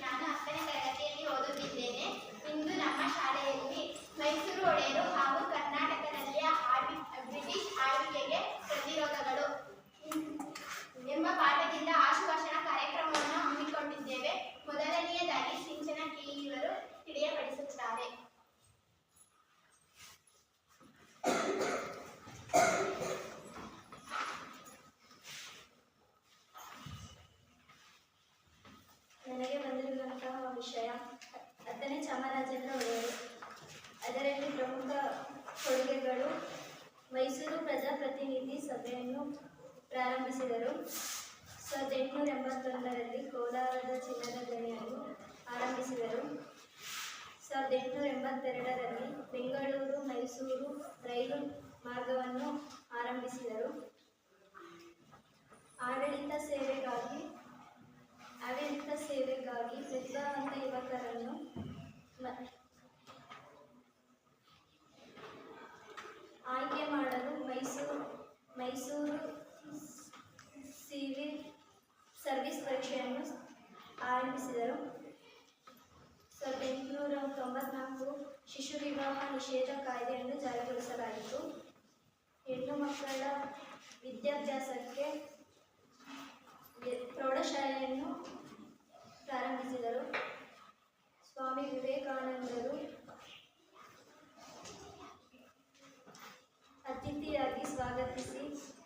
ನಾನು ಹತ್ತನೇ ತರಗತಿಯಲ್ಲಿ ಓದುತ್ತಿದ್ದೇನೆ. ಇಂದು ನಮ್ಮ ಶಾಲೆಯಲ್ಲಿ ಮೈಸೂರು ಒಡೆಯರು ಹಾಗೂ ಕರ್ನಾಟಕದಲ್ಲಿಯ ಆಳ್ವಿ ಬ್ರಿಟಿಷ್ ಆಳ್ವಿಕೆಗೆ ಪ್ರತಿರೋಧಗಳು ಎಂಬ ಪಾಠದಿಂದ ಆಶುಭಾಷಣ ಕಾರ್ಯಕ್ರಮವನ್ನು ಹಮ್ಮಿಕೊಂಡಿದ್ದೇವೆ ಮೊದಲನೆಯದಾಗಿ ಸಿಂಚನ ಕಿಳಿಯವರು ತಿಳಿಯಪಡಿಸುತ್ತಾರೆ ನನಗೆ ಬಂದಿರುವಂತಹ ವಿಷಯ ಹತ್ತನೇ ಚಾಮರಾಜೇಂದ್ರ ಒಡೆಯರು ಅದರಲ್ಲಿ ಪ್ರಮುಖ ಕೊಡುಗೆಗಳು ಮೈಸೂರು ಪ್ರಜಾಪ್ರತಿನಿಧಿ ಸಭೆಯನ್ನು ಪ್ರಾರಂಭಿಸಿದರು ಸಾವಿರದ ಎಂಟುನೂರ ಎಂಬತ್ತೊಂದರಲ್ಲಿ ಕೋಲಾರದ ಚಿನ್ನದ ಗಣಿಯನ್ನು ಆರಂಭಿಸಿದರು ಸಾವಿರದ ಎಂಟುನೂರ ಎಂಬತ್ತೆರಡರಲ್ಲಿ ಬೆಂಗಳೂರು, ಮೈಸೂರು ರೈಲು ಮಾರ್ಗವನ್ನು ಆರಂಭಿಸಿದರು. ಆಡಳಿತ ಸೇವೆಗಾಗಿ ಆಡಳಿತ ಸೇವೆಗಾಗಿ ಪ್ರತಿಭಾವಂತ ಯುವಕರನ್ನು ಆಯ್ಕೆ ಮಾಡಲು ಮೈಸೂರು ಮೈಸೂರು ಸಿವಿಲ್ ಸರ್ವಿಸ್ ಪರೀಕ್ಷೆಯನ್ನು ಆರಂಭಿಸಿದರು. ಸಾವಿರದ ಎಂಟುನೂರ ತೊಂಬತ್ನಾಲ್ಕು ಶಿಶು ವಿವಾಹ ನಿಷೇಧ ಕಾಯ್ದೆಯನ್ನು ಜಾರಿಗೊಳಿಸಲಾಯಿತು. ಹೆಣ್ಣು ಮಕ್ಕಳ ವಿದ್ಯಾಭ್ಯಾಸಕ್ಕೆ ಪ್ರೌಢಶಾಲೆಯನ್ನು ಪ್ರಾರಂಭಿಸಿದರು. ಸ್ವಾಮಿ ವಿವೇಕಾನಂದರು ಅತಿಥಿಯಾಗಿ ಸ್ವಾಗತಿಸಿ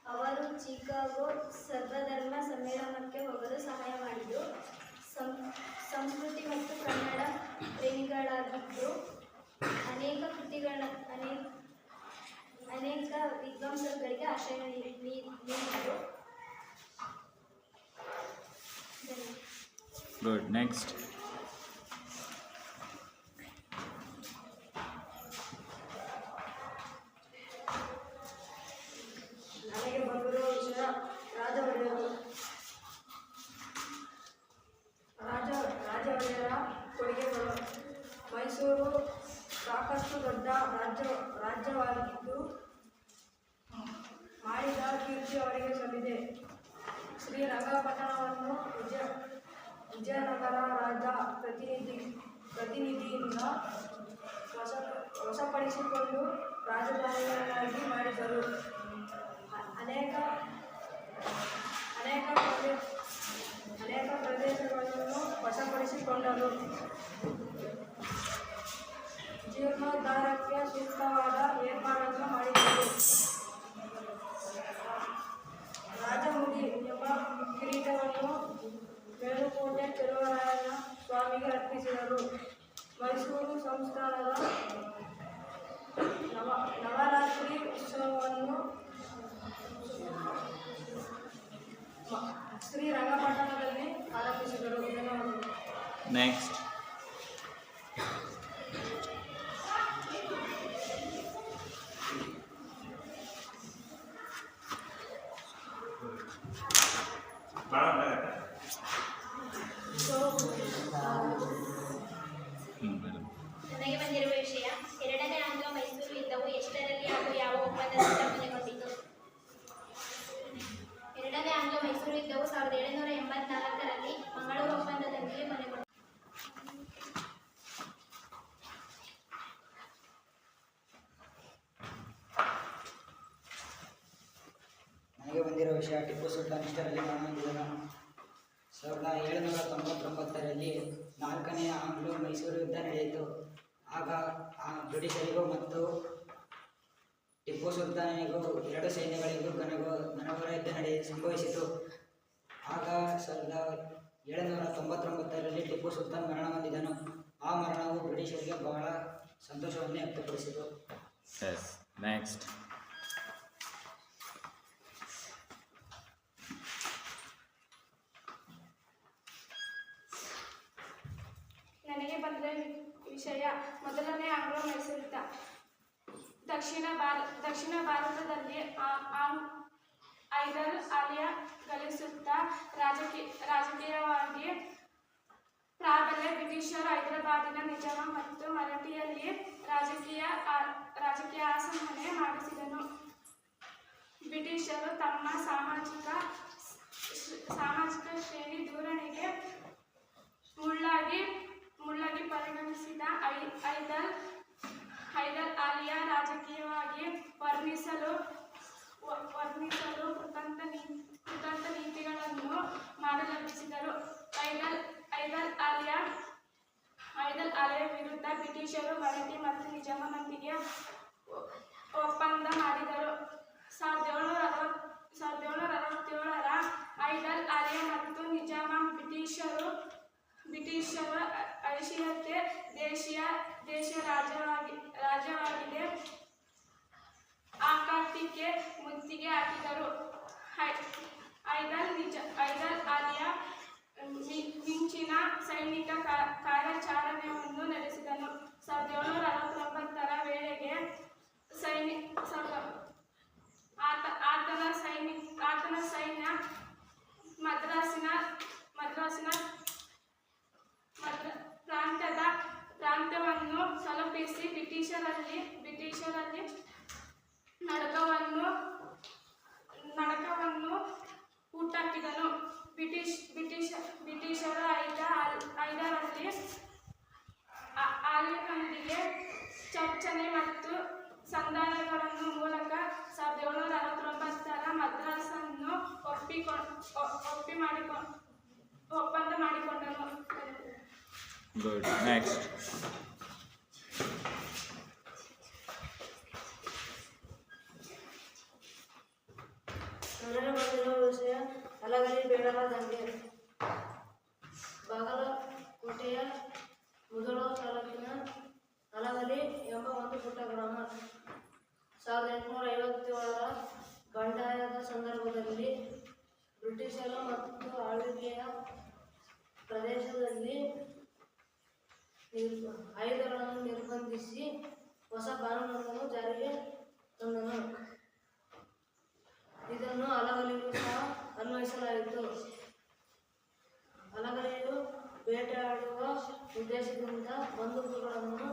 ಅವರು ಚಿಕಾಗೋ ಸರ್ವಧರ್ಮ ಸಮ್ಮೇಳನಕ್ಕೆ ಹೋಗಲು ಸಹಾಯ ಮಾಡಿದರು ಸಂ- ಸಂಸ್ಕೃತಿ ಮತ್ತು ಕನ್ನಡ ಪ್ರೇಮಿಗಳಾಗಿದ್ದು ಅನೇಕ ಕೃತಿಗಳ ಅನೇಕ ಅನೇಕ ವಿದ್ವಾಂಸರುಗಳಿಗೆ ಆಶ್ರಯ ನೀಡಿ- ನೀ- ನೀಡಿದರು ಧನ್ಯವಾದ ಗುಡ್ ನೆಕ್ಸ್ಟ್ ನನಗೆ ಬಂದಿರುವ ವಿಷಯ ರಾಜ ಒಡೆಯರು ರಾಜ ರಾಜ ಒಡೆಯರ ಕೊಡುಗೆಗಳು ಮೈಸೂರು ಸಾಕಷ್ಟು ದೊಡ್ಡ ರಾಜ್ಯ ರಾಜ್ಯವಾಗಿದ್ದು ಮಾಡಿದ ಕೀರ್ತಿ ಅವರಿಗೆ ಸಲ್ಲಿದೆ. ಶ್ರೀರಂಗಪಟ್ಟಣವನ್ನು ವಿಜಯ ವಿಜಯನಗರ ರಾಜ ಪ್ರತಿನಿಧಿ ಪ್ರತಿನಿಧಿಯಿಂದ ವಶ ವಶಪಡಿಸಿಕೊಂಡು ರಾಜಧಾನಿಯನ್ನಾಗಿ ಮಾಡಿದರು. ಅನೇಕ ಅನೇಕ ಅನೇಕ ಪ್ರದೇಶಗಳನ್ನು ವಶಪಡಿಸಿಕೊಂಡರು. ಜೀರ್ಣೋದ್ಧಾರಕ್ಕೆ ಸೂಕ್ತವಾದ ಏರ್ಪಾಡನ್ನು ಮಾಡಿದರು. ರಾಜಮುಗಿ ಎಂಬ ಕಿರೀಟವನ್ನು ಮೇಲುಕೋಟೆ ಚೆಲುವರಾಯನ ಸ್ವಾಮಿಗೆ ಅರ್ಪಿಸಿದರು ಮೈಸೂರು ಸಂಸ್ಥಾನದ ನವ ನವರಾತ್ರಿ ಉತ್ಸವವನ್ನು ಮ- ಶ್ರೀರಂಗಪಟ್ಟಣದಲ್ಲಿ ಆರಂಭಿಸಿದರು ಧನ್ಯವಾದಗಳು ನೆಕ್ಸ್ಟ್ ಟಿಪ್ಪು ಸುಲ್ತಾನ್ ಇಷ್ಟರಲ್ಲಿ ಮರಣಹೊಂದಿದನು ಸಾವಿರದ ಏಳುನೂರ ತೊಂಬತ್ತೊಂಬತ್ತರಲ್ಲಿ ನಾಲ್ಕನೆಯ ಆಂಗ್ಲೋ ಮೈಸೂರು ಯುದ್ಧ ನಡೆಯಿತು. ಆಗ ಆ ಬ್ರಿಟಿಷರಿಗೂ ಮತ್ತು ಟಿಪ್ಪು ಸುಲ್ತಾನಿಗೂ, ಎರಡು ಸೈನ್ಯಗಳಿಗೂ ಕನಗೂ ಘನಘೋರ ಯುದ್ಧ ನಡೆಯ ಸಂಭವಿಸಿತು. ಆಗ ಸಾವಿರದ ಏಳುನೂರ ತೊಂಬತ್ತೊಂಬತ್ತರಲ್ಲಿ ಟಿಪ್ಪು ಸುಲ್ತಾನ್ ಮರಣ ಹೊಂದಿದನು. ಆ ಮರಣವು ಬ್ರಿಟಿಷರಿಗೆ ಬಹಳ ಸಂತೋಷವನ್ನೇ ವ್ಯಕ್ತಪಡಿಸಿತು. ನೆಕ್ಸ್ಟ್ ದಕ್ಷಿಣ ಭಾರ, ದಕ್ಷಿಣ ಭಾರತದಲ್ಲಿ ಐದರ್ ಆಲಿಯಾ ಗಳಿಸುತ್ತಾ ರಾಜಕೀಯ ರಾಜಕೀಯವಾಗಿ ಪ್ರಾಬಲ್ಯ ಬ್ರಿಟಿಷರು ಹೈದರಾಬಾದಿನ ನಿಜಾಮ ಮತ್ತು ಮರಾಠಿಯಲ್ಲಿ ರಾಜಕೀಯ ರಾಜಕೀಯ ಆಸಮನೆ ಮಾಡಿಸಿದನು. ಬ್ರಿಟಿಷರು ತಮ್ಮ ಸಾಮಾಜಿಕ ಸಾಮಾಜಿಕ ಶ್ರೇಣಿ ಧೋರಣೆಗೆ ಮುಳ್ಳಾಗಿ ಮುಳ್ಳಾಗಿ ಪರಿಗಣಿಸಿದ ಐ ಐದಲ್ ಹೈದರ್ ಆಲಿಯಾ ರಾಜಕೀಯವಾಗಿ ವರ್ಣಿಸಲು ವರ್ಣಿಸಲು ಕೃತಂತ ಕೃತಂತ ನೀತಿಗಳನ್ನು ಮಾಡಲಭಿಸಿದರು ಐದಲ್ ಐದಲ್ ಆಲಿಯಾ ಐದಲ್ ಆಲಿಯಾ ವಿರುದ್ಧ ಬ್ರಿಟಿಷರು ಮರಾಠಿ ಮತ್ತು ನಿಜಾಮನೊಂದಿಗೆ ಒಪ್ಪಂದ ಮಾಡಿದರು. ಸಾವಿರದ ಏಳುನೂರ ಅರವತ್ತು ಸಾವಿರದ ಏಳ್ನೂರ ಅರವತ್ತೇಳರ ಐದಲ್ ಆಲಿಯಾ ಮತ್ತು ನಿಜಾಮ ಬ್ರಿಟಿಷರು ಬ್ರಿಟಿಷರು ಅರಿಶಿನಕ್ಕೆ ದೇಶೀಯ ದೇಶ ರಾಜ್ಯವಾಗಿ ರಾಜ್ಯವಾಗಿದೆ. ಆಕಾಶಕ್ಕೆ ಮುತ್ತಿಗೆ ಹಾಕಿದರು. ಐದಲ್ ನಿಜ, ಐದಲ್ ಆಲಿಯ ಮಿಂಚಿನ ಸೈನಿಕ ಕಾರ್ಯಾಚರಣೆಯನ್ನು ನಡೆಸಿದನು. ಸಾವಿರದ ಏಳ್ನೂರ ಅರವತ್ತೊಂಬತ್ತರ ವೇಳೆಗೆ ಸೈನಿಕ ಆತ, ಆತನ ಸೈನಿಕ ಆತನ ಸೈನ್ಯ ಮದ್ರಾಸಿನ ಮದ್ರಾಸಿನ ಪ್ರಾಂತ್ಯದ ಪ್ರಾಂತ್ಯವನ್ನು ತಲುಪಿಸಿ ಬ್ರಿಟಿಷರಲ್ಲಿ ಬ್ರಿಟಿಷರಲ್ಲಿ ನಡಕವನ್ನು ನಡಕವನ್ನು ಹುಟ್ಟಾಕಿದನು ಬ್ರಿಟಿಷ್ ಬ್ರಿಟಿಷ ಬ್ರಿಟಿಷರ ಐದ ಐದರಲ್ಲಿ ಆಲಿನೊಂದಿಗೆ Good. Next. ಉದ್ದೇಶದಿಂದ ಬಂದೂಕುಗಳನ್ನು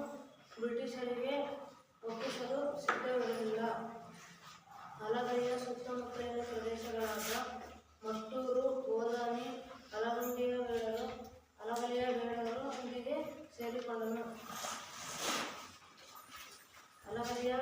ಬ್ರಿಟಿಷರಿಗೆ ಒಪ್ಪಿಸಲು ಸಿದ್ಧವಿರಲಿಲ್ಲ. ಹಲಗಲಿಯ ಸುತ್ತಮುತ್ತಲಿನ ಪ್ರದೇಶಗಳಾದ ಮತ್ತೂರು ಗೋದಾನಿ ಹಲಗಂಡಿಯ ಬೇಡರು ಹಲಗಲಿಯ ಬೇಡರು ಇಲ್ಲಿಗೆ ಸೇರಿಕೊಂಡನು. ಹಲಗಲಿಯ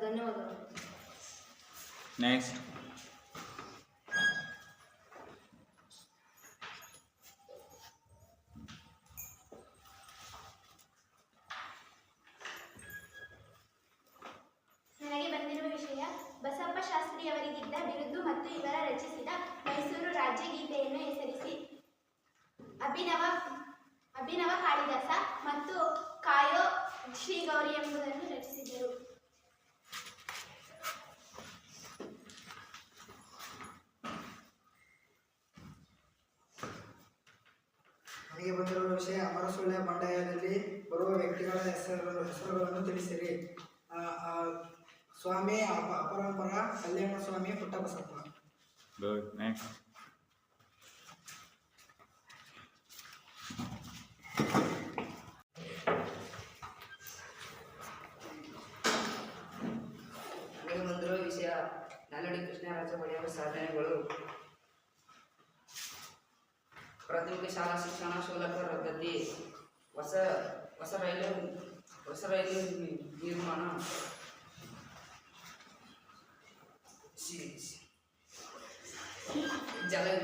ಧನ್ಯವಾದಗಳು Next. ನನಗೆ ಬಂದಿರುವ ವಿಷಯ ಬಸಪ್ಪ ಶಾಸ್ತ್ರಿಯವರಿಗಿದ್ದ ಬಿರುದು ಮತ್ತು ಇವರ ರಚಿಸಿದ ಮೈಸೂರು ರಾಜ್ಯ ಗೀತೆಯನ್ನು ಹೆಸರಿಸಿ ಅಭಿನವ ಅಭಿನವ ಕಾಳಿದಾಸ ಮತ್ತು ಕಾಯೋ ಶ್ರೀ ಗೌರಿ ಎಂಬುದನ್ನು ರಚಿಸಿದರು ನನಗೆ ಬಂದಿರುವ ವಿಷಯ ಅಮರಸುಳ್ಯ ಬಂಡಾಯದಲ್ಲಿ ವ್ಯಕ್ತಿಗಳ ಹೆಸರು ಹೆಸರುಗಳನ್ನು ತಿಳಿಸಿರಿ. ಆ, ಆ, ಸ್ವಾಮಿ ಅಪ ಅಪರಂಪರ ಕಲ್ಯಾಣ ಸ್ವಾಮಿ ಪುಟ್ಟಬಸಪ್ಪ. Good Next. ನನಗೆ ವಿಷಯ ನಾಲ್ವಡಿ ಕೃಷ್ಣರಾಜ ಒಡೆಯರ ಸಾಧನೆಗಳು. ಪ್ರಾಥಮಿಕ ಶಾಲಾ ಶಿಕ್ಷಣ ಶುಲ್ಕ ರದ್ದತಿ ಹೊಸ ಹೊಸ ರೈಲು ಹೊಸ ರೈಲು ನಿ- ನಿರ್ಮಾಣ. ಶಿ- ಶಿ- ಜಲ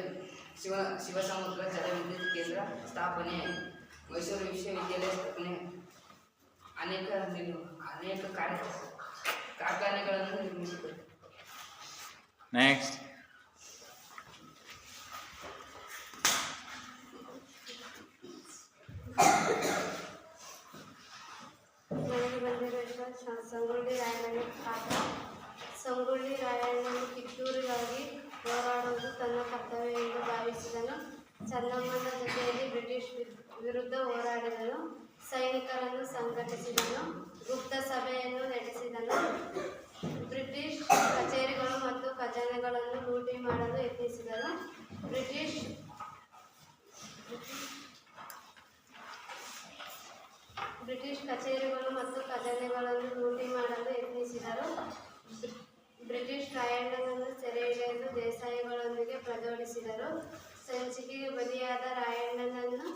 ಶಿವ ಶಿವಸಮುದ್ರ ಜಲವಿದ್ಯುತ್ ಕೇಂದ್ರ ಸ್ಥಾಪನೆ, ಮೈಸೂರು ವಿಶ್ವವಿದ್ಯಾಲಯ ಸ್ಥಾಪನೆ. ಅನೇಕ ನಿರ್- ಅನೇಕ ಕಾರ್ಯ ಕಾರ್ಖಾನೆಗಳನ್ನು ನಿರ್ಮಿಸಿದರು. Next. ನನಗೆ ಬಂದಿರೋ ವಿಷಯ ಸ- ಸಂಗೊಳ್ಳಿ ರಾಯಣ್ಣ ಪಾತ್ರ ಸಂಗೊಳ್ಳಿ ರಾಯಣ್ಣನು ಕಿತ್ತೂರಿಗಾಗಿ ಹೋರಾಡುವುದು ತನ್ನ ಕರ್ತವ್ಯ ಎಂದು ಭಾವಿಸಿದನು. ಚೆನ್ನಮ್ಮನ ಜೊತೆಯಲ್ಲಿ ಬ್ರಿಟಿಷ್ ವಿರುದ್ಧ ಹೋರಾಡಿದನು. ಸೈನಿಕರನ್ನು ಸಂಘಟಿಸಿದನು. ಗುಪ್ತ ಸಭೆಯನ್ನು ನಡೆಸಿದನು. ಬ್ರಿಟಿಷ್ ಕಚೇರಿಗಳು ಮತ್ತು ಖಜಾನೆಗಳನ್ನು ಲೂಟಿ ಮಾಡಲು ಯತ್ನಿಸಿದನು ಬ್ರಿಟಿಷ್ ಬ್ರಿಟಿಷ್ ಕಚೇರಿಗಳು ಮತ್ತು ಖಜಾನೆಗಳನ್ನು ಲೂಟಿ ಮಾಡಲು ಯತ್ನಿಸಿದರು. ಬ್ರಿಟಿಷ್ ರಾಯಣ್ಣನನ್ನು ಸೆರೆ ಹಿಡಿದು ದೇಸಾಯಿಗಳೊಂದಿಗೆ ಪ್ರಜೋಡಿಸಿದರು ಸಂಚಿಕೆಗೆ ಬಲಿಯಾದ ರಾಯಣ್ಣನನ್ನು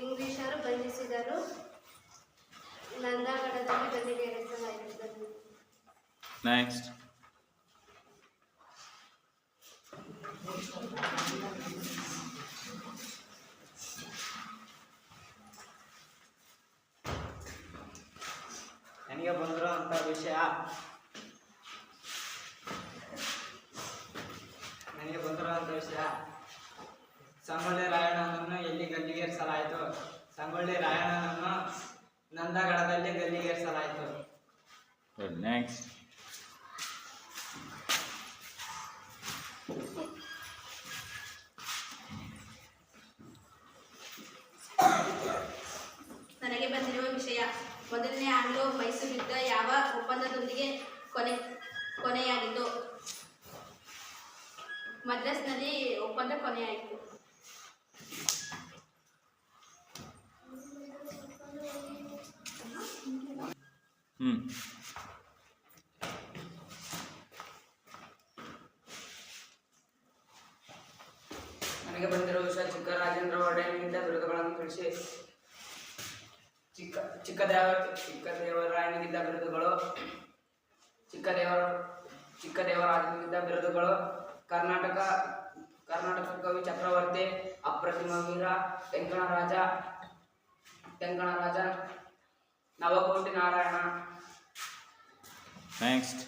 ಇಂಗ್ಲಿಷರು ಬಂಧಿಸಿದರು. ನಂದಾಗಡದಲ್ಲಿ ಬದಿಗೇರಿಸಲಾಯಿತು ನೆಕ್ಸ್ಟ್ Thank you. Next. ಅಂತ ವಿಷಯ ನನಗೆ ಅಂತ ವಿಷಯ ಸಂಗೊಳ್ಳಿ ರಾಯಣ್ಣನನ್ನು ಎಲ್ಲಿ ಗಲ್ಲಿಗೇರಿಸಲಾಯಿತು ಸಂಗೊಳ್ಳಿ ರಾಯಣ್ಣನನ್ನು ನಂದಗಡದಲ್ಲಿ ಗಲ್ಲಿಗೇರಿಸಲಾಯಿತು Good. ಒಪ್ಪಂದದೊಂದಿಗೆ ಕೊನೆ ಕೊನೆಯಾಗಿತು ಮದ್ರಾಸ್ನಲ್ಲಿ ಒಪ್ಪಂದ ಕೊನೆಯಾಯಿತು Hmm. ನನಗೆ ಬಂದಿರುವ ವಿಷಯ ಚಿಕ್ಕ ರಾಜೇಂದ್ರ ಒಡೆಯನಿಂದ ಬಿರುದುಗಳನ್ನು ತಿಳಿಸಿ ಚಿಕ್ಕ ಚಿಕ್ಕದೇವ ಚಿಕ್ಕದೇವರಾಯನಿಗಿದ್ದ ಬಿರುದುಗಳು ಚಿಕ್ಕದೇವರ ಚಿಕ್ಕದೇವರಾಜನಿಗಿದ್ದ ಬಿರುದುಗಳು ಕರ್ನಾಟಕ ಕರ್ನಾಟಕ ಕವಿ ಚಕ್ರವರ್ತಿ ಅಪ್ರತಿಮ ವೆಂಕಣರಾಜ ವೆಂಕಣರಾಜ ನವಕೋಟಿ ನಾರಾಯಣ. ನೆಕ್ಸ್ಟ್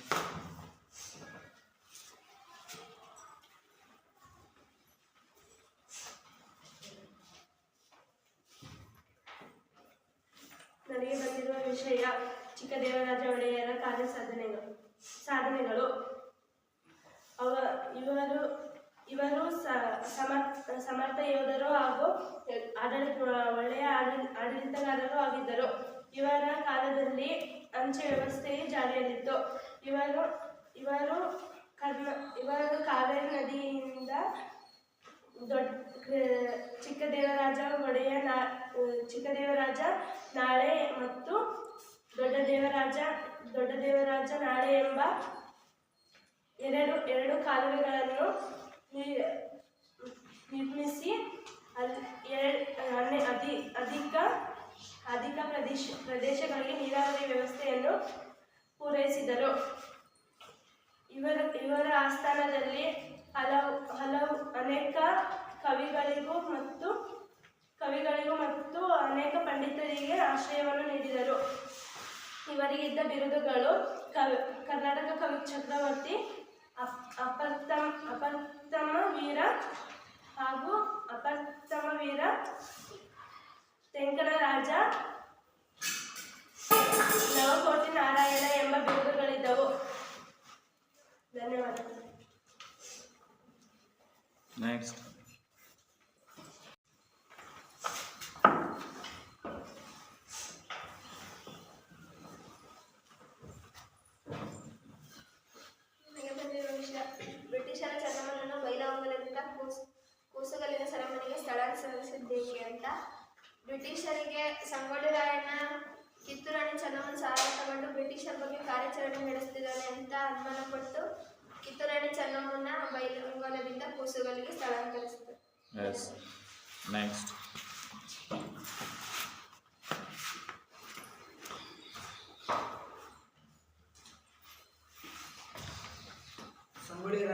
ನನಗೆ ಬಂದಿರುವ ವಿಷಯ ಚಿಕ್ಕದೇವರಾಜ ಒಡೆಯರ ಕಾರ್ಯ ಸಾಧನೆಗಳು. ಸಾಧನೆಗಳು. ಅವ ಇವರು ಇವರು ಸಮರ್ಥ ಯೋಧರು ಹಾಗೂ ಆಡಳಿತ, ಒಳ್ಳೆಯ ಆಡಳಿ, ಆಡಳಿತಗಾರರು ಆಗಿದ್ದರು. ಇವರ ಕಾಲದಲ್ಲಿ ಅಂಚೆ ವ್ಯವಸ್ಥೆಯೇ ಜಾರಿಯಲ್ಲಿತ್ತು. ಇವರು ಇವರು ಕರ್ನ ಇವರು ಕಾವೇರಿ ನದಿಯಿಂದ ದೊಡ್ಡ ಚಿಕ್ಕದೇವರಾಜ ಒಡೆಯ ನಾ, ಚಿಕ್ಕದೇವರಾಜ ನಾಳೆ ಮತ್ತು ದೊಡ್ಡ ದೇವರಾಜ, ದೊಡ್ಡ ನಾಳೆ ಎಂಬ ಎರಡು ಎರಡು ಕಾಲುವೆಗಳನ್ನು ನಿರ್ಮಿಸಿ ಅಲ್ಲಿ ಅಧಿ, ಅಧಿಕ ಅಧಿಕ ಪ್ರದೇಶ, ಪ್ರದೇಶಗಳಿಗೆ ನೀರಾವರಿ ವ್ಯವಸ್ಥೆಯನ್ನು ಪೂರೈಸಿದರು. ಇವರ ಇವರ ಆಸ್ಥಾನದಲ್ಲಿ ಹಲವು ಹಲವು ಅನೇಕ ಕವಿಗಳಿಗೂ ಮತ್ತು ಕವಿಗಳಿಗೂ ಮತ್ತು ಅನೇಕ ಪಂಡಿತರಿಗೆ ಆಶ್ರಯವನ್ನು ನೀಡಿದರು. ಇವರಿಗಿದ್ದ ಬಿರುದುಗಳು ಕವಿ, ಕರ್ನಾಟಕ ಕವಿ ಚಕ್ರವರ್ತಿ ಅಪ್ ಅಪರ್ತಮ ಅಪರ್ತಮ ವೀರ ಹಾಗೂ ಅಪತ್ತಮ ವೀರ ತೆಂಕಣ ರಾಜ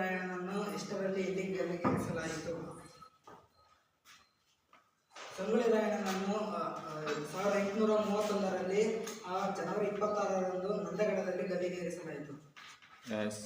ಸಂಗೊಳ್ಳಿ ಇಷ್ಟರಲ್ಲಿ ಇಲ್ಲಿ ಎಲ್ಲಿ ಗಲ್ಲಿಗೇರಿಸಲಾಯಿತು ಸಂಗೊಳ್ಳಿ ರಾಯಣ್ಣನನ್ನು ಆ, ಆ, ಸಾವಿರದ ಎಂಟುನೂರ ಮೂವತ್ತೊಂದರಲ್ಲಿ ಆ ಜನವರಿ ಇಪ್ಪತ್ತಾರರಂದು ನಂದಗಡದಲ್ಲಿ ಗಲ್ಲಿಗೇರಿಸಲಾಯಿತು Yes.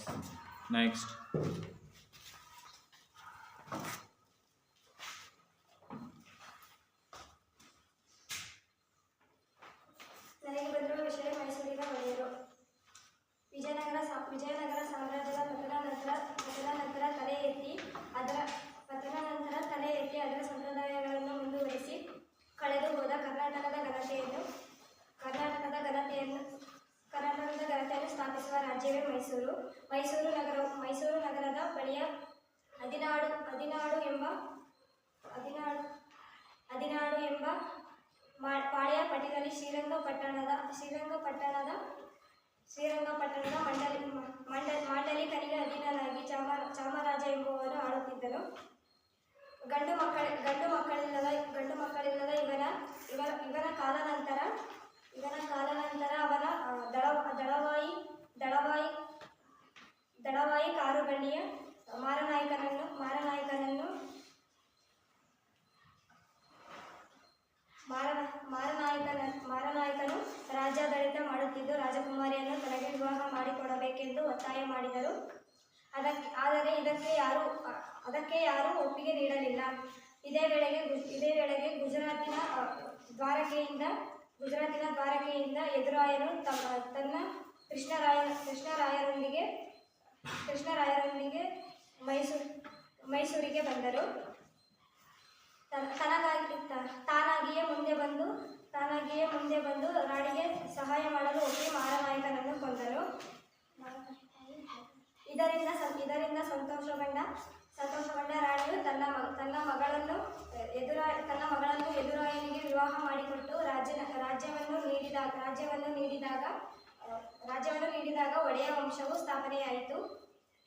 ಮೈಸೂರು ಮೈಸೂರು ನಗರ ಮೈಸೂರು ನಗರದ ಬಳಿಯ ಹದಿನಾಡು ಹದಿನಾಡು ಎಂಬ ಹದಿನಾಡು ಹದಿನಾಡು ಎಂಬ ಮಾ- ಪಾಳ್ಯ ಪಟ್ಟಿನಲ್ಲಿ ಶ್ರೀರಂಗಪಟ್ಟಣದ ಶ್ರೀರಂಗಪಟ್ಟಣದ ಶ್ರೀರಂಗಪಟ್ಟಣದ ಮಂಡಲಿ ಮಂಡಲ ಮಾಂಡಲಿಕನಿಗೆ ಅಧೀನನಾಗಿ ಚಾಮ ಚಾಮರಾಜ ಎಂಬುವನು ಆಳುತ್ತಿದ್ದನು ಗಂಡು ಮಕ್ಕಳ ಗಂಡು ಮಕ್ಕಳಿಲ್ಲದ ಗಂಡು ಮಕ್ಕಳಿಲ್ಲದ ಇವನ ಇವನ ಇವನ ಕಾಲಾನಂತರ ಇವನ ಕಾಲಾನಂತರ ಅವನ ಆ, ದಳ ದಳವಾಯಿ ದಳವಾಯಿ ದಳವಾಯಿ ಕಾರುಗಣ್ಣಿಯ ಮಾರನಾಯಕನನ್ನು ಮಾರನಾಯಕನನ್ನು, ಮಾರನ, ಮಾರನಾಯಕನ, ಮಾರನಾಯಕನು ರಾಜ್ಯಾಡಳಿತ ಮಾಡುತ್ತಿದ್ದು ರಾಜಕುಮಾರಿಯನ್ನು ತನಗೆ ವಿವಾಹ ಮಾಡಿಕೊಡಬೇಕೆಂದು ಒತ್ತಾಯ ಮಾಡಿದರು. ಅದಕ್ಕೆ, ಆದರೆ ಇದಕ್ಕೆ ಯಾರು, ಅದಕ್ಕೆ ಯಾರೂ ಒಪ್ಪಿಗೆ ನೀಡಲಿಲ್ಲ. ಇದೇ ವೇಳೆಗೆ ಇದೇ ವೇಳೆಗೆ ಗುಜರಾತಿನ ದ್ವಾರಕೆಯಿಂದ ಗುಜರಾತಿನ ದ್ವಾರಕೆಯಿಂದ ಎದುರಾಯನು ತನ್ನ ಕೃಷ್ಣರಾಯ ಕೃಷ್ಣರಾಯರೊಂದಿಗೆ ಕೃಷ್ಣರಾಯರೊಂದಿಗೆ ಮೈಸೂರು, ಮೈಸೂರಿಗೆ ಬಂದರು. ತನಗಾಗಿ ತಾನಾಗಿಯೇ ಮುಂದೆ ಬಂದು, ತಾನಾಗಿಯೇ ಮುಂದೆ ಬಂದು ರಾಣಿಗೆ ಸಹಾಯ ಮಾಡಲು ಒಪ್ಪಿ ಮಾರನಾಯಕನನ್ನು ಕೊಂದರು. ಇದರಿಂದ ಇದರಿಂದ ಸಂತೋಷಗೊಂಡ ಸಂತೋಷಗೊಂಡ ರಾಣಿಯು ತನ್ನ ತನ್ನ ಮಗಳನ್ನು ಎದುರ, ತನ್ನ ಮಗಳನ್ನು ಎದುರಾಯನಿಗೆ ವಿವಾಹ ಮಾಡಿಕೊಟ್ಟು ರಾಜ್ಯ ರಾಜ್ಯವನ್ನು ನೀಡಿದಾಗ ರಾಜ್ಯವನ್ನು ನೀಡಿದಾಗ ರಾಜ್ಯವನ್ನು ನೀಡಿದಾಗ ಒಡೆಯ ವಂಶವು ಸ್ಥಾಪನೆಯಾಯಿತು.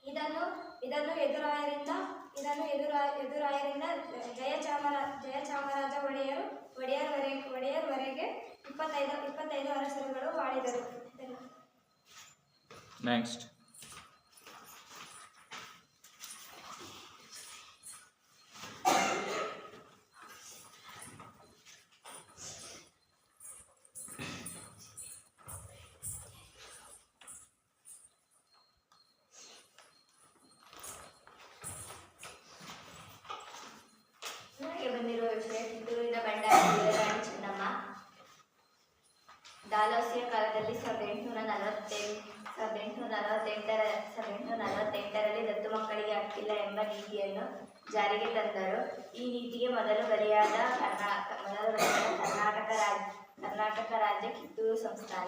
ಇದನ್ನು ಇದನ್ನು ಎದುರಾಯರಿಂದ, ಇದನ್ನು ಎದುರಾ, ಎದುರಾಯರಿಂದ ಜಯಚಾಮರ ಜಯಚಾಮರಾಜ ಒಡೆಯರು, ಒಡೆಯರ್ವರೆ, ಒಡೆಯರ್ವರೆಗೆ ಇಪ್ಪತ್ತೈದು ಇಪ್ಪತ್ತೈದು ಅರಸರುಗಳು ಧನ್ಯವಾದ. ನೆಕ್ಸ್ಟ್ ನನಗೆ ಬಂದಿರುವ ವಿಷಯ ಕಿತ್ತೂರಿನ ಬಂಡಾಯ ರಾಣಿ ಚೆನ್ನಮ್ಮ ಡಾಲೌಸಿಯ ಕಾಲದಲ್ಲಿ ಸಾವಿರದ ಎಂಟುನೂರ ನಲವತ್ತೆಂಟು ಸಾವಿರದ ಎಂಟುನೂರ ನಲವತ್ತೆಂಟರ ಸಾವಿರದ ಎಂಟುನೂರ ನಲವತ್ತೆಂಟರಲ್ಲಿ ದತ್ತು ಮಕ್ಕಳಿಗೆ ಹಕ್ಕಿಲ್ಲ ಎಂಬ ನೀತಿಯನ್ನು ಜಾರಿಗೆ ತಂದರು ಈ ನೀತಿಗೆ ಮೊದಲು ಬಲಿಯಾದ ಕರ್ನಾಟಕ ಮೊದಲು ಬಲಿಯಾದ ಕರ್ನಾಟಕ ರಾಜ್ಯ ಕರ್ನಾಟಕ ರಾಜ್ಯ ಕಿತ್ತೂರು ಸಂಸ್ಥಾನ.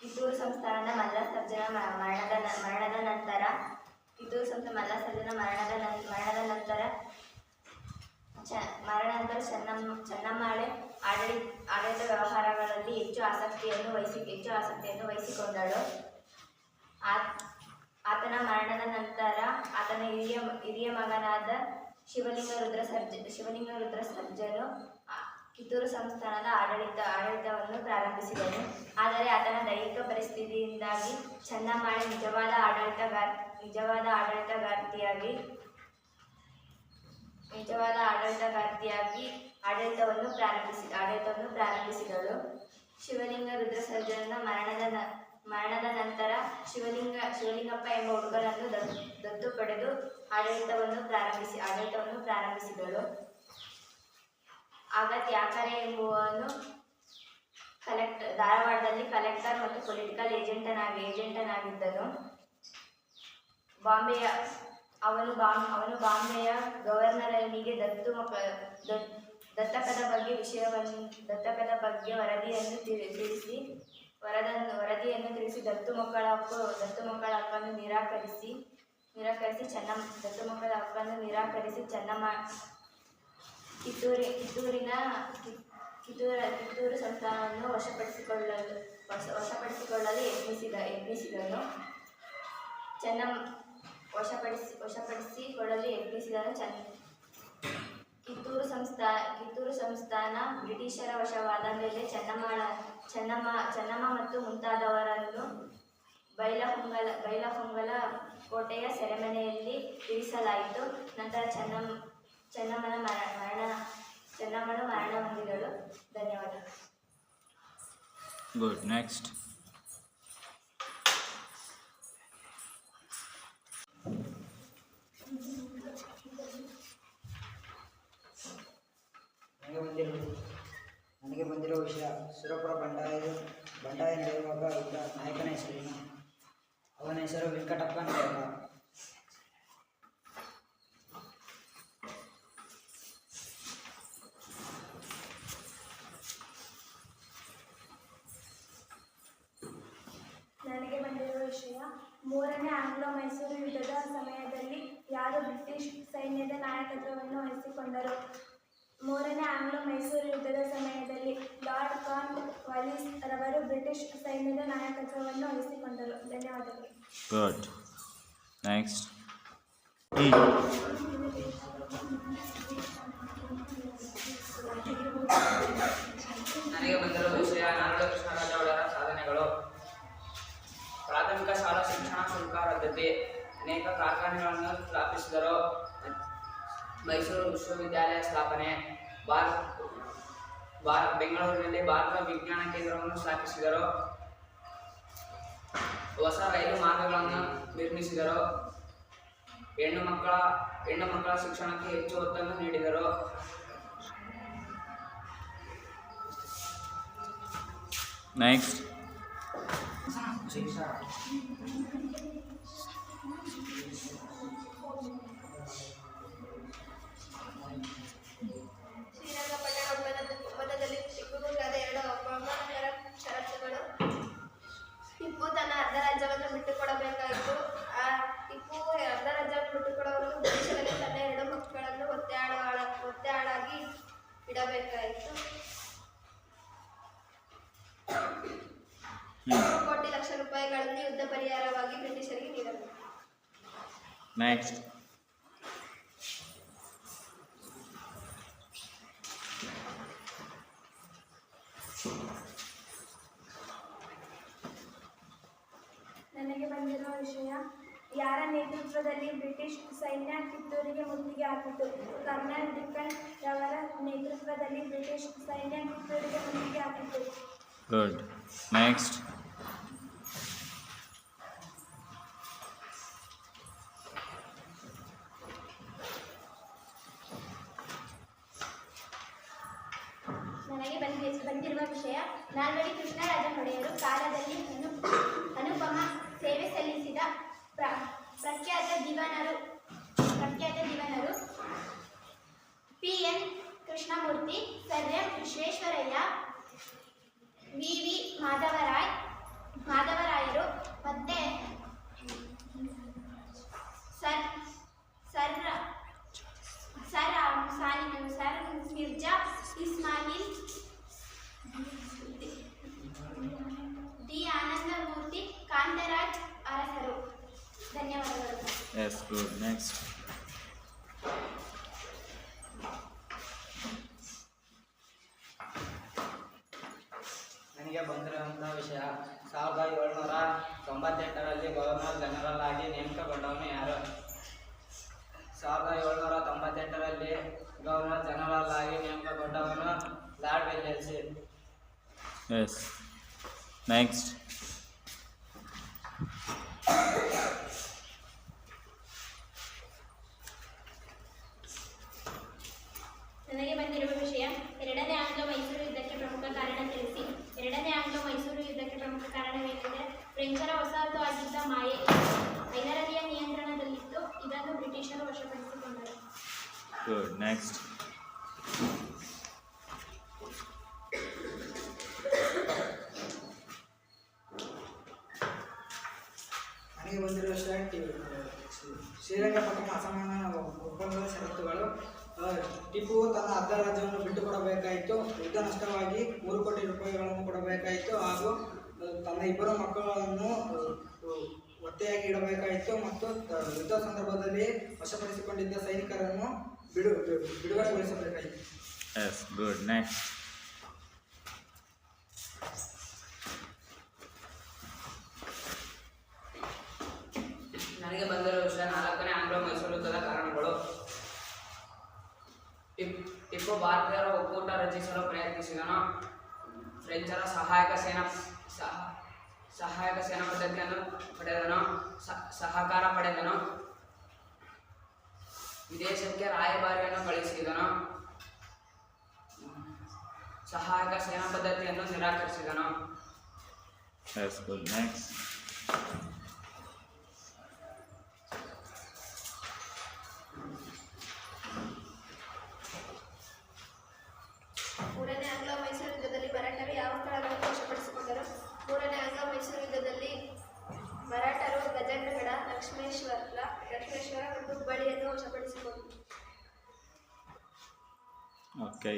ಕಿತ್ತೂರು ಸಂಸ್ಥಾನದ ಮಲ್ಲಸರ್ಜನ ಮ- ಮರಣದ ಮರಣದ ನಂತರ, ಕಿತ್ತೂರು ಸಂಸ್ಥಾನ ಮಲ್ಲಸರ್ಜನ ಮರಣದ ನಂ- ಮರಣದ ನಂತರ ಚ, ಮರಣ ನಂತರ ಚೆನ್ನಮ್ಮ, ಚೆನ್ನಮ್ಮಾಳೆ ಆಡಳಿತ ಆಡಳಿತ ವ್ಯವಹಾರಗಳಲ್ಲಿ ಹೆಚ್ಚು ಆಸಕ್ತಿಯನ್ನು ವಹಿಸಿ, ಹೆಚ್ಚು ಆಸಕ್ತಿಯನ್ನು ವಹಿಸಿಕೊಂಡಳು. ಆತ್- ಆತನ ಮರಣದ ನಂತರ ಆತನ ಹಿರಿಯ ಹಿರಿಯ ಮಗನಾದ ಶಿವಲಿಂಗ ರುದ್ರ ಸರ್ಜ ಶಿವಲಿಂಗ ರುದ್ರ ಸರ್ಜನು ಕಿತ್ತೂರು ಸಂಸ್ಥಾನದ ಆಡಳಿತ, ಆಡಳಿತವನ್ನು ಪ್ರಾರಂಭಿಸಿದನು. ಆದರೆ ಆತನ ದೈಹಿಕ ಪರಿಸ್ಥಿತಿಯಿಂದಾಗಿ ಚನ್ನಮಾಳೆ ನಿಜವಾದ ಆಡಳಿತಗಾರ್ ನಿಜವಾದ ಆಡಳಿತಗಾರ್ತಿಯಾಗಿ ನಿಜವಾದ ಆಡಳಿತಗಾರ್ತಿಯಾಗಿ ಆಡಳಿತವನ್ನು ಪ್ರಾರಂಭಿಸಿ, ಆಡಳಿತವನ್ನು ಪ್ರಾರಂಭಿಸಿದಳು. ಶಿವಲಿಂಗ ರುದ್ರ ಸರ್ಜನನ ಮರಣದ ಮರಣದ ನಂತರ ಶಿವಲಿಂಗ, ಶಿವಲಿಂಗಪ್ಪ ಎಂಬ ಹುಡುಗರನ್ನು ದತ್- ದತ್ತು ಪಡೆದು ಆಡಳಿತವನ್ನು ಪ್ರಾರಂಭಿಸಿ, ಆಡಳಿತವನ್ನು ಪ್ರಾರಂಭಿಸಿದಳು. ಆಗ ತ್ಯಾಕರೆ ಎಂಬುವನು ಕಲೆಕ್ಟರ್ ಧಾರವಾಡದಲ್ಲಿ ಕಲೆಕ್ಟರ್ ಮತ್ತು ಪೊಲಿಟಿಕಲ್ ಏಜೆಂಟನಾಗಿ ಏಜೆಂಟನಾಗಿದ್ದನು ಬಾಂಬೆಯ ಅವನು ಬಾಂಬ್, ಅವನು ಬಾಂಬೆಯ ಗವರ್ನರನಿಗೆ ದತ್ತು ದತ್ತಕದ ಬಗ್ಗೆ ವಿಷಯವನ್ನು ದತ್ತಕದ ಬಗ್ಗೆ ವರದಿಯನ್ನು ತಿಳಿ- ತಿಳಿಸಿ ವರದನ್ನು ವರದಿಯನ್ನು ತಿಳಿಸಿ ದತ್ತು ಮಕ್ಕಳ ದತ್ತು ಮಕ್ಕಳ ಹಕ್ಕನ್ನು ನಿರಾಕರಿಸಿ ನಿರಾಕರಿಸಿ ಚೆನ್ನಮ್ಮ ದತ್ತು ಮಕ್ಕಳ ಹಕ್ಕನ್ನು ನಿರಾಕರಿಸಿ ಚೆನ್ನಮ್ಮ ಕಿತ್ತೂರಿ, ಕಿತ್ತೂರಿನ ಕಿತ್ತೂರ, ಕಿತ್ತೂರು ಸಂಸ್ಥಾನವನ್ನು ವಶಪಡಿಸಿಕೊಳ್ಳಲು, ವಶ, ವಶಪಡಿಸಿಕೊಳ್ಳಲು ಯತ್ನಿಸಿದ, ಯತ್ನಿಸಿದನು. ಚೆನ್ನಮ್ಮ ವಶಪಡಿಸಿ, ವಶಪಡಿಸಿಕೊಳ್ಳಲು ಯತ್ನಿಸಿದನು ಚೆನ್ನ. ಕಿತ್ತೂರು ಸಂಸ್ಥಾ, ಕಿತ್ತೂರು ಸಂಸ್ಥಾನ ಬ್ರಿಟಿಷರ ವಶವಾದ ಮೇಲೆ ಚೆನ್ನಮ್ಮ ಚೆನ್ನಮ್ಮ ಚೆನ್ನಮ್ಮ ಮತ್ತು ಮುಂತಾದವರನ್ನು ಬೈಲಹೊಂಗಲ ಬೈಲಹೊಂಗಲ ಕೋಟೆಯ ಸೆರೆಮನೆಯಲ್ಲಿ ಇರಿಸಲಾಯಿತು. ನಂತರ ಚೆನ್ನಮ್ಮ ಚೆನ್ನಮ್ಮನ ಮರ ಮರಣ ಚೆನ್ನಮ್ಮನ ಮರಣ ಹೊಂದಿದಳು. ಧನ್ಯವಾದ. ಗುಡ್ ನೆಕ್ಸ್ಟ್ ನನಗೆ ಬಂದಿರೋ ನನಗೆ ಬಂದಿರೋ ವಿಷಯ ಸುರಪುರ ಬಂಡಾಯ ಬಂಡಾಯ ನಡೆಯುವಾಗ ಇದ್ದ ನಾಯಕನ ಹೆಸರೇನು? ಅವನ ಹೆಸರು ವೆಂಕಟಪ್ಪ ನಾಯಕ ನನಗೆ ಬಂದಿರುವ ವಿಷಯ ಮೂರನೇ ಆಂಗ್ಲೋ ಮೈಸೂರು ಯುದ್ಧದ ಸಮಯದಲ್ಲಿ ಯಾರು ಬ್ರಿಟಿಷ್ ಸೈನ್ಯದ ವಹಿಸಿಕೊಂಡರು ಮೂರನೇ ಆಂಗ್ಲೋ ಮೈಸೂರು ಯುದ್ಧದ ಸಮಯದಲ್ಲಿ ಲಾರ್ಡ್ ಕಾನ್ ವಾಲಿ ವಾಲಿಸ್ ರವರು ಬ್ರಿಟಿಷ್ ಸೈನ್ಯದ ನಾಯಕತ್ವವನ್ನು ವಹಿಸಿಕೊಂಡರು. ಧನ್ಯವಾದಗಳು. ಗುಡ್ ನೆಕ್ಸ್ಟ್ ನನಗೆ ಬಂದಿರುವ ವಿಷಯ ಅವರ ಸಾಧನೆಗಳು. ಪ್ರಾಥಮಿಕ ಶಾಲಾ ಶಿಕ್ಷಣ ಶುಲ್ಕ ರದ್ದತಿ. ಅನೇಕ ಕಾರ್ಖಾನೆಗಳನ್ನು ಸ್ಥಾಪಿಸಿದರು. ಮೈಸೂರು ವಿಶ್ವವಿದ್ಯಾಲಯ ಸ್ಥಾಪನೆ ಭಾರತ ಭಾರ ಬೆಂಗಳೂರಿನಲ್ಲಿ ಭಾರತ ವಿಜ್ಞಾನ ಕೇಂದ್ರವನ್ನು ಸ್ಥಾಪಿಸಿದರು. ಹೊಸ ರೈಲು ಮಾರ್ಗಗಳನ್ನು ನಿರ್ಮಿಸಿದರು. ಹೆಣ್ಣು ಮಕ್ಕಳ ಹೆಣ್ಣು ಮಕ್ಕಳ ಶಿಕ್ಷಣಕ್ಕೆ ಹೆಚ್ಚು ಒತ್ತನ್ನು ನೀಡಿದರು. ನೆಕ್ಸ್ಟ್ ನೆಕ್ಸ್ಟ್ ನನಗೆ ಬಂದಿರುವ ವಿಷಯ ಯಾರ ನೇತೃತ್ವದಲ್ಲಿ ಬ್ರಿಟಿಷ್ ಸೈನ್ಯ ಕಿತ್ತೂರಿಗೆ ಮುತ್ತಿಗೆ ಹಾಕಿತು ಕರ್ನಲ್ ಡಿಕನ್ ರವರ ನೇತೃತ್ವದಲ್ಲಿ ಬ್ರಿಟಿಷ್ ಸೈನ್ಯ ಕಿತ್ತೂರಿಗೆ ಮುತ್ತಿಗೆ ಹಾಕಿತು ಗುಡ್ ನೆಕ್ಸ್ಟ್ ನನಗೆ ಬಂದಿ ಬಂದಿರುವ ವಿಷಯ, ನಾಲ್ವಡಿ ಕೃಷ್ಣರಾಜ ಒಡೆಯರು ಕಾಲದಲ್ಲಿ ಅನು, ಅನುಪಮ ಸೇವೆ ಸಲ್ಲಿಸಿದ ಪ್ರ, ಪ್ರಖ್ಯಾತ ದಿವಾನರು ಪ್ರಖ್ಯಾತ ದಿವಾನರು P N Krishnamurthy sir M Visvesvaraya V V Madhavarao, ಮಾಧವರಾಯರು, ಮತ್ತೆ ಸರ್ ಸರ್ ಸರ್ ಸಾಲಿನ ಸರ್ ಮಿರ್ಜಾ ಇಸ್ಮಾಯಿಲ್ ಡಿ ಆನಂದಮೂರ್ತಿ ಕಾಂತರಾಜ್ ಅರಸರು. ಧನ್ಯವಾದಗಳು. ಎಸ್ ಗುಡ್ ನೆಕ್ಸ್ಟ್ ನನಗೆ ಬಂದಿರುವಂತಹ ವಿಷಯ ಸಾವಿರದ ಏಳ್ನೂರ ತೊಂಬತ್ತೆಂಟರಲ್ಲಿ ಗವರ್ನರ್ ಜನರಲ್ ಆಗಿ ನೇಮಕಗೊಂಡವನು ಯಾರು? ಸಾವಿರದ ಏಳ್ನೂರ ತೊಂಬತ್ತೆಂಟರಲ್ಲಿ ಗವರ್ನರ್ ಜನರಲ್ ಆಗಿ ನೇಮಕಗೊಂಡವನು ಲಾರ್ಡ್ ವೆಲ್ಲೆಲ್ಸಿ ಎಸ್ ನೆಕ್ಸ್ಟ್ ನನಗೆ ಬಂದಿರುವ ವಿಷಯ ಎರಡನೇ ಆಂಗ್ಲ ಮೈಸೂರು ಯುದ್ಧಕ್ಕೆ ಪ್ರಮುಖ ಕಾರಣ ತಿಳಿಸಿ ಎರಡನೇ ಆಂಗ್ಲ ಮೈಸೂರು ಯುದ್ಧಕ್ಕೆ ಪ್ರಮುಖ ಕಾರಣವೇನೆಂದರೆ ಫ್ರೆಂಚರ ವಸಾಹತು ಆಗಿದ್ದ ಮಾಯೆ ಐದರಲಿಯ ನಿಯಂತ್ರಣದಲ್ಲಿತ್ತು ಇದನ್ನು ಬ್ರಿಟಿಷರು ವಶಪಡಿಸಿಕೊಂಡರು ಗುಡ್ ನೆಕ್ಸ್ಟ್ ನನಗೆ ಬಂದಿರುವ ವರ್ಷ ಶ್ರೀರಂಗಪಟ್ಟಣ ಅಸಮಾನ ಒಪ್ಪಂದದ ಷರತ್ತುಗಳು. ಟಿಪ್ಪು ತನ್ನ ಅರ್ಧ ರಾಜ್ಯವನ್ನು ಬಿಟ್ಟುಕೊಡಬೇಕಾಯಿತು ಯುದ್ಧ ನಷ್ಟವಾಗಿ ಮೂರು ಕೋಟಿ ರೂಪಾಯಿಗಳನ್ನು ಕೊಡಬೇಕಾಯಿತು. ಹಾಗೂ ತನ್ನ ಇಬ್ಬರು ಮಕ್ಕಳನ್ನು ಒತ್ತೆಯಾಗಿ ಇಡಬೇಕಾಯಿತು. ಮತ್ತು ಯುದ್ಧ ಸಂದರ್ಭದಲ್ಲಿ ವಶಪಡಿಸಿಕೊಂಡಿದ್ದ ಸೈನಿಕರನ್ನು ಬಿಡು ಬಿಡುಗಡೆಗೊಳಿಸಬೇಕಾಯಿತು. ಗುಡ್ ನೆಕ್ಸ್ಟ್ ನನಗೆ ಬಂದಿರುವ ವಿಷಯ ನಾಲ್ಕನೇ ಆಂಗ್ಲ ಮೈಸೂರು ಯುದ್ಧದ ಕಾರಣಗಳು ಟಿಪ್ ಟಿಪ್ಪು ಭಾರತೀಯರ ಒಕ್ಕೂಟ ರಚಿಸಲು ಪ್ರಯತ್ನಿಸಿದನು ಫ್ರೆಂಚರ ಸಹಾಯಕ ಸೇನಾ ಸಹ ಸಹಾಯಕ ಸೇನಾ ಪದ್ಧತಿಯನ್ನು ಪಡೆದನು ಸ- ಸಹಕಾರ ಪಡೆದನು ವಿದೇಶಕ್ಕೆ ರಾಯಭಾರಿಯನ್ನು ಕಳಿಸಿದನು ಸಹಾಯಕ ಸೇನಾ ಪದ್ಧತಿಯನ್ನು ನಿರಾಕರಿಸಿದನು ಎಸ್ ಗುಡ್ ನೆಕ್ಸ್ಟ್ ಲಕ್ಷ್ಮೇಶ್ವರ ಮತ್ತು ಹುಬ್ಬಳ್ಳಿಯನ್ನು ವಶಪಡಿಸಿಕೊಂಡರು ಓಕೆ